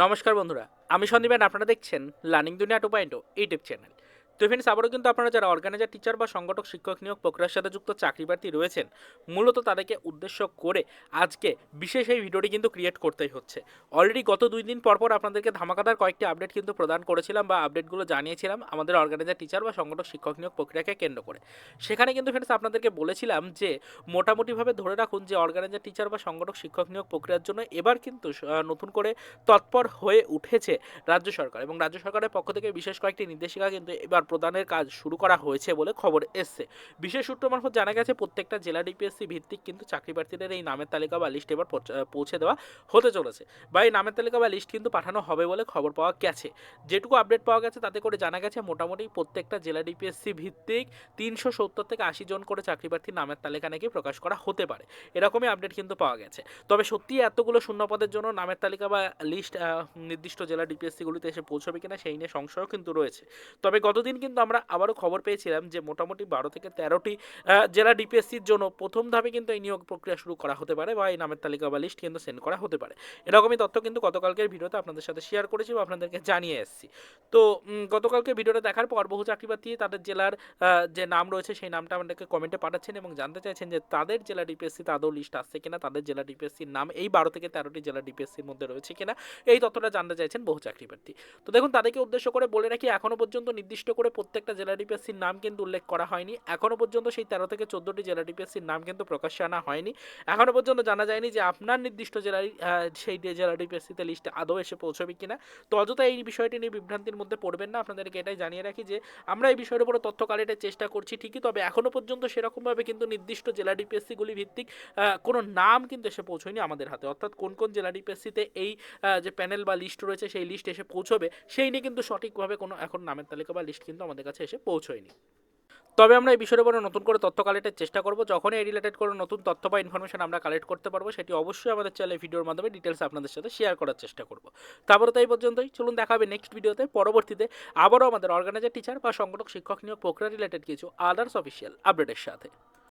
নমস্কার বন্ধুরা আমি সন্দীপেন আপনারা দেখছেন learning Duniya two point YouTube channel. তো ফ্রেন্ডস আবারও কিন্তু আপনারা যারা অর্গানাইজার টিচার বা সংগঠক, শিক্ষক নিয়োগ প্রক্রিয়ার সাথে যুক্ত চাকরি প্রার্থী রয়েছেন, মূলত তাদেরকে উদ্দেশ্য করে আজকে বিশেষ এই ভিডিওটি কিন্তু ক্রিয়েট করতেই হচ্ছে। অলরেডি গত দুই দিন পর পর আপনাদেরকে ধামাকাদার কয়েকটি আপডেট কিন্তু প্রদান করেছিলাম বা আপডেটগুলো জানিয়েছিলাম আমাদের অর্গানাইজার টিচার বা সংগঠক, শিক্ষক নিয়োগ প্রক্রিয়াকে কেন্দ্র করে। সেখানে কিন্তু ফ্রেন্ডস আপনাদেরকে বলেছিলাম যে, মোটামুটিভাবে ধরে রাখুন যে অর্গানাইজার টিচার বা সংগঠক, শিক্ষক নিয়োগ প্রক্রিয়ার জন্য এবার কিন্তু নতুন করে তৎপর হয়ে উঠেছে রাজ্য সরকার এবং রাজ্য সরকারের পক্ষ থেকে বিশেষ কয়েকটি নির্দেশিকা কিন্তু এবার প্রদানের কাজ শুরু করা হয়েছে বলে খবর এসছে। বিশেষ সূত্র মারফত জানা গেছে, প্রত্যেকটা জেলা ডিপিএসসি ভিত্তিক কিন্তু চাকরি প্রার্থীদের এই নামের তালিকা বা লিস্ট এবার পৌঁছ- দেওয়া হতে চলেছে বা এই নামের তালিকা বা লিস্ট কিন্তু পাঠানো হবে বলে খবর পাওয়া গেছে। যেটুকু আপডেট পাওয়া গেছে, তাতে করে জানা গেছে, মোটামুটি প্রত্যেকটা জেলা ডিপিএসসি ভিত্তিক তিনশো সত্তর থেকে আশি জন করে চাকরি প্রার্থীর নামের তালিকা নাকি প্রকাশ করা হতে পারে। এরকমই আপডেট কিন্তু পাওয়া গেছে। তবে সত্যি এতগুলো শূন্যপদের জন্য নামের তালিকা বা লিস্ট নির্দিষ্ট জেলা ডিপিএসসিগুলিতে এসে পৌঁছবে কিনা সেই নিয়ে সংশয়ও কিন্তু রয়েছে। তবে গতদিন কিন্তু আমরা আবারও খবর পেয়েছিলাম যে মোটামুটি বারো থেকে তেরোটি জেলা ডিপিএসসির জন্য প্রথম ধাপে কিন্তু এই নিয়োগ প্রক্রিয়া শুরু করা হতে পারে বা এই নামের তালিকা বা লিস্ট কিন্তু সেন্ড করা হতে পারে। এরকমই তথ্য কিন্তু গতকালকের ভিডিওতে আপনাদের সাথে শেয়ার করেছি বা আপনাদেরকে জানিয়ে এসেছি। তো গতকালকে ভিডিওটা দেখার পর বহু চাকরি প্রার্থী তাদের জেলার যে নাম রয়েছে সেই নামটা আমাদেরকে কমেন্টে পাঠাচ্ছেন এবং জানতে চাইছেন যে তাদের জেলা ডিপিএসসি আদৌ লিস্ট আসছে কিনা, তাদের জেলা ডিপিএসসির নাম এই বারো থেকে তেরোটি জেলা ডিপিএসসির মধ্যে রয়েছে কিনা, এই তথ্যটা জানতে চাইছেন বহু চাকরি প্রার্থী তো দেখুন, তাদেরকে উদ্দেশ্য করে বলে রাখি, এখনও পর্যন্ত নির্দিষ্ট করে প্রত্যেকটা জেলা ডিপিএসসির নাম কিন্তু উল্লেখ করা হয়নি। এখনও পর্যন্ত সেই তেরো থেকে চোদ্দোটি জেলা ডিপিএসসির নাম কিন্তু প্রকাশ্যে আনা হয়নি। এখনও পর্যন্ত জানা যায়নি যে আপনার নির্দিষ্ট আহ, সেই জেলা ডিপিএসসিতে লিস্টে আদৌ এসে পৌঁছবে কিনা। তো অযথা এই বিষয়টি নিয়ে বিভ্রান্তির মধ্যে পড়বেন না। আপনাদেরকে এটাই জানিয়ে রাখি যে আমরা এই বিষয়ের উপরে তথ্য কালেক্টের চেষ্টা করছি ঠিকই তবে এখনও পর্যন্ত সেরকমভাবে কিন্তু নির্দিষ্ট জেলা ডিপিএসসিগুলি ভিত্তিক কোনো নাম কিন্তু এসে পৌঁছয়নি আমাদের হাতে। অর্থাৎ কোন কোন জেলা ডিপিএসসিতে এই যে প্যানেল বা লিস্ট রয়েছে সেই লিস্ট এসে পৌঁছবে সেই নিয়ে কিন্তু সঠিকভাবে কোনো এখন নামের তালিকা বা লিস্ট কিন্তু আমাদের কাছে এসে পৌঁছয়নি। তবে আমরা এই বিষয়ের উপরে নতুন করে তথ্য কালেক্টের চেষ্টা করব। যখনই এই রিলেটেড কোনো নতুন তথ্য বা ইনফরমেশন আমরা কালেক্ট করতে পারব, সেটি অবশ্যই আমাদের চ্যানেলে ভিডিওর মাধ্যমে ডিটেলস আপনাদের সাথে শেয়ার করার চেষ্টা করব। তারপরে তাই পর্যন্তই, চলুন দেখা হবে নেক্সট ভিডিওতে পরবর্তীতে আবারও আমাদের অর্গানাইজার টিচার বা সংগঠক, শিক্ষক নিয়োগ প্রক্রিয়া রিলেটেড কিছু আদার্স অফিসিয়াল আপডেটের সাথে।